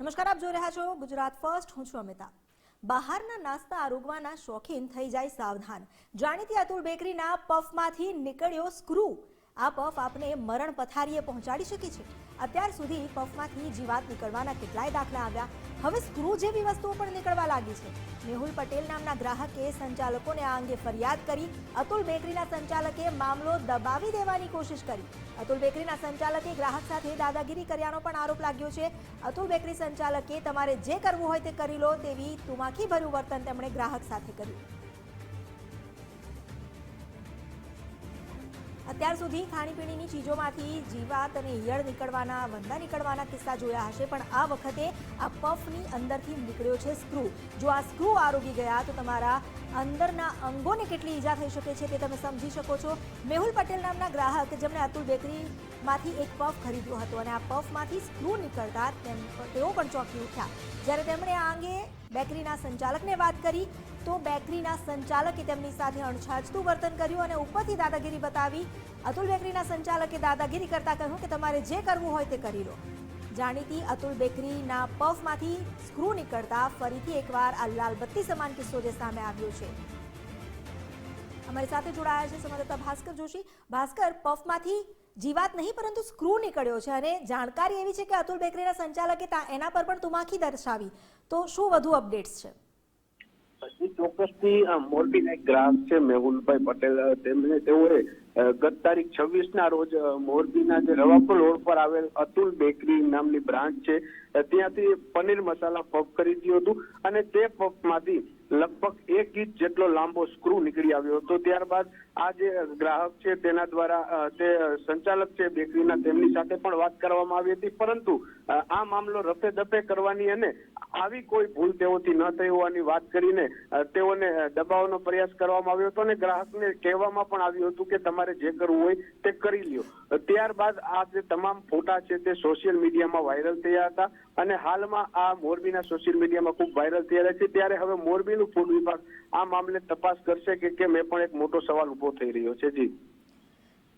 નમસ્કાર, આપ જોઈ રહ્યા છો ગુજરાત ફર્સ્ટ. હું છું અમિતા. બહારના નાસ્તા આરોગવાના શોખીન થઈ જાય સાવધાન. જાણીતી અતુલ બેકરીના પફમાંથી નીકળ્યો સ્ક્રૂ. આ પફ આપને મરણ પથારીએ પહોંચાડી શકે છે. અત્યાર સુધી પફમાંથી જીવાત નીકળવાના કેટલાય દાખલા આવ્યા. હવે સ્ક્રૂ જેવી વસ્તુઓ પણ નીકળવા લાગી છે. મેહુલ પટેલ નામના ગ્રાહકે સંચાલકોને આ અંગે ફરિયાદ કરી. અતુલ બેકરીના સંચાલકે મામલો દબાવી દેવાની કોશિશ કરી. અતુલ બેકરીના સંચાલકે ગ્રાહક સાથે દાદાગીરી કર્યાનો પણ આરોપ લાગ્યો છે. અતુલ બેકરી સંચાલકે તમારે જે કરવું હોય તે કરી લો તેવી તુમાખીભર્યું વર્તન તેમણે ગ્રાહક સાથે કર્યું. અત્યાર સુધી ખાણીપીણીની ચીજોમાંથી જીવાત અને ઈયળ નીકળવાના, વંદા નીકળવાના કિસ્સા જોયા હશે, પણ આ વખતે આ પફની અંદરથી નીકળ્યો છે સ્ક્રૂ. જો આ સ્ક્રૂ આરોગી ગયા, તો તમારા અંદરના અંગોને કેટલી ઈજા થઈ શકે છે તે તમે સમજી શકો છો. મેહુલ પટેલ નામના ગ્રાહક, જેમણે અતુલ બેકરીમાંથી એક પફ ખરીદ્યો હતો અને આ પફમાંથી સ્ક્રૂ નીકળતા તેમ તેઓ પણ ચોંકી ઉઠ્યા. જ્યારે તેમણે આ અંગે બેકરીના સંચાલકને વાત કરી તો બેકરીના સંચાલકે તેમની સાથે અણછાજતું વર્તન કર્યું અને ઉપરથી દાદાગીરી બતાવી અતુલ બેકરીના સંચાલકે દાદાગીરી કરતા કહ્યું કે તમારે જે કરવું હોય તે કરી લો. જાણીતી અતુલ બેકરીના પફમાંથી સ્ક્રૂ નીકળતા ફરીથી એકવાર આ લાલબત્તી સમાન કિસ્સો જે સામે આવ્યો છે. અમારી સાથે જોડાયા છે સંવાદદાતા ભાસ્કર જોશી. ભાસ્કર, પફમાંથી જીવાત નહીં, પરંતુ સ્ક્રૂ નીકળ્યો છે અને જાણકારી એવી છે કે અતુલ બેકરીના સંચાલકે એના પર પણ તુમાખી દર્શાવી. તો શું વધુ અપડેટ્સ છે? ચોક્કસથી મોરબીના એક ગ્રાહક છે, મેહુલભાઈ પટેલ. તેમને તેઓએ ગત તારીખ છવ્વીસ ના રોજ મોરબીના જે રવાપુર રોડ પર આવેલ અતુલ બેકરી નામની બ્રાન્ચ છે ત્યાંથી પનીર મસાલા પફ ખરીદ્યું હતું અને તે પફમાંથી લગભગ એક ઇંચ જેટલો લાંબો સ્ક્રૂ નીકળી આવ્યો હતો. ત્યારબાદ આ જે ગ્રાહક છે તેના દ્વારા તે સંચાલક છે બેકરીના, તેમની સાથે પણ વાત કરવામાં આવી હતી. પરંતુ આ મામલો રફે દફે કરવાની અને આવી કોઈ ભૂલ તેઓથી ન થઈ હોવાની વાત કરીને તેઓને દબાવવાનો પ્રયાસ કરવામાં આવ્યો હતો અને ગ્રાહકને કહેવામાં પણ આવ્યું હતું કે તમારે જે કરવું હોય તે કરી લ્યો. ત્યારબાદ આ જે તમામ ફોટા છે તે સોશિયલ મીડિયામાં વાયરલ થયા હતા અને હાલમાં આ મોરબીના સોશિયલ મીડિયામાં ખૂબ વાયરલ થયા છે. ત્યારે હવે મોરબીનું ફૂડ વિભાગ, આ મામલે તપાસ કરશે કે કેમ, એ પણ એક મોટો સવાલ ઊભો થઈ રહ્યો છે, જી.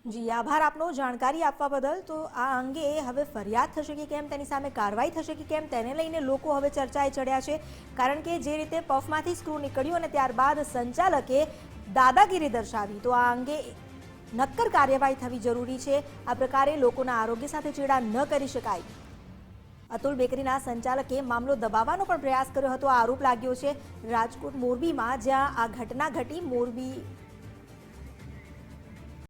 જી, આભાર આપનો જાણકારી આપવા બદલ. તો આ અંગે હવે ફરિયાદ થશે કે કેમ, તેની સામે કાર્યવાહી થશે કે કેમ, તેને લઈને લોકો હવે ચર્ચાએ ચડ્યા છે. કારણ કે જે રીતે પફમાંથી સ્ક્રૂ નીકળ્યું અને ત્યારબાદ સંચાલકે દાદાગીરી દર્શાવી, તો આ અંગે નક્કર કાર્યવાહી થવી જરૂરી છે. આ પ્રકારે લોકોના આરોગ્ય સાથે ચેડા ન કરી શકાય. અતુલ બેકરીના સંચાલકે મામલો દબાવવાનો પણ પ્રયાસ કર્યો હતો. આ આરોપ લાગ્યો છે. રાજકોટ મોરબીમાં જ્યાં આ ઘટના ઘટી, મોરબી